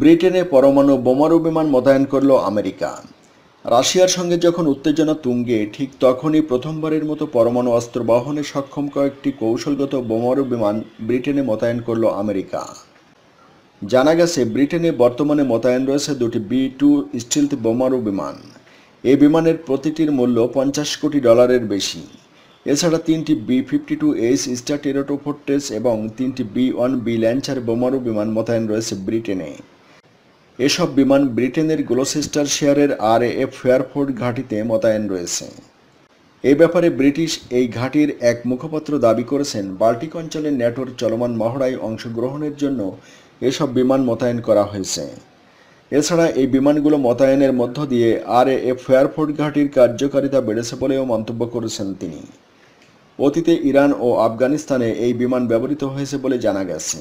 ব্রিটেনে পরমাণু বোমারু বিমান মোতায়েন করল আমেরিকা। রাশিয়ার সঙ্গে যখন উত্তেজনা তুঙ্গে, ঠিক তখনই প্রথমবারের মতো পরমাণু অস্ত্র বহনে সক্ষম কয়েকটি কৌশলগত বোমারু বিমান ব্রিটেনে মোতায়েন করল আমেরিকা। জানা গেছে, ব্রিটেনে বর্তমানে মোতায়েন রয়েছে দুটি বি টু স্টিলথ বোমারু বিমান। এই বিমানের প্রতিটির মূল্য পঞ্চাশ কোটি ডলারের বেশি। এছাড়া তিনটি B fifty two H Stratofortress এবং তিনটি বি ওয়ান বি ল্যান্সার বোমারু বিমান মোতায়েন রয়েছে ব্রিটেনে। এসব বিমান ব্রিটেনের গ্লোসেস্টার শেয়ারের আর এফ ফেয়ারফোর্ড ঘাঁটিতে মোতায়েন রয়েছে। এ ব্যাপারে ব্রিটিশ এই ঘাঁটির এক মুখপাত্র দাবি করেছেন, বাল্টিক অঞ্চলে ন্যাটোর চলমান মহড়ায় অংশগ্রহণের জন্য এসব বিমান মোতায়েন করা হয়েছে। এছাড়া এই বিমানগুলো মোতায়েনের মধ্য দিয়ে আর এফ ফেয়ারফোর্ড ঘাঁটির কার্যকারিতা বেড়েছে বলেও মন্তব্য করেছেন তিনি। অতীতে ইরান ও আফগানিস্তানে এই বিমান ব্যবহৃত হয়েছে বলে জানা গেছে।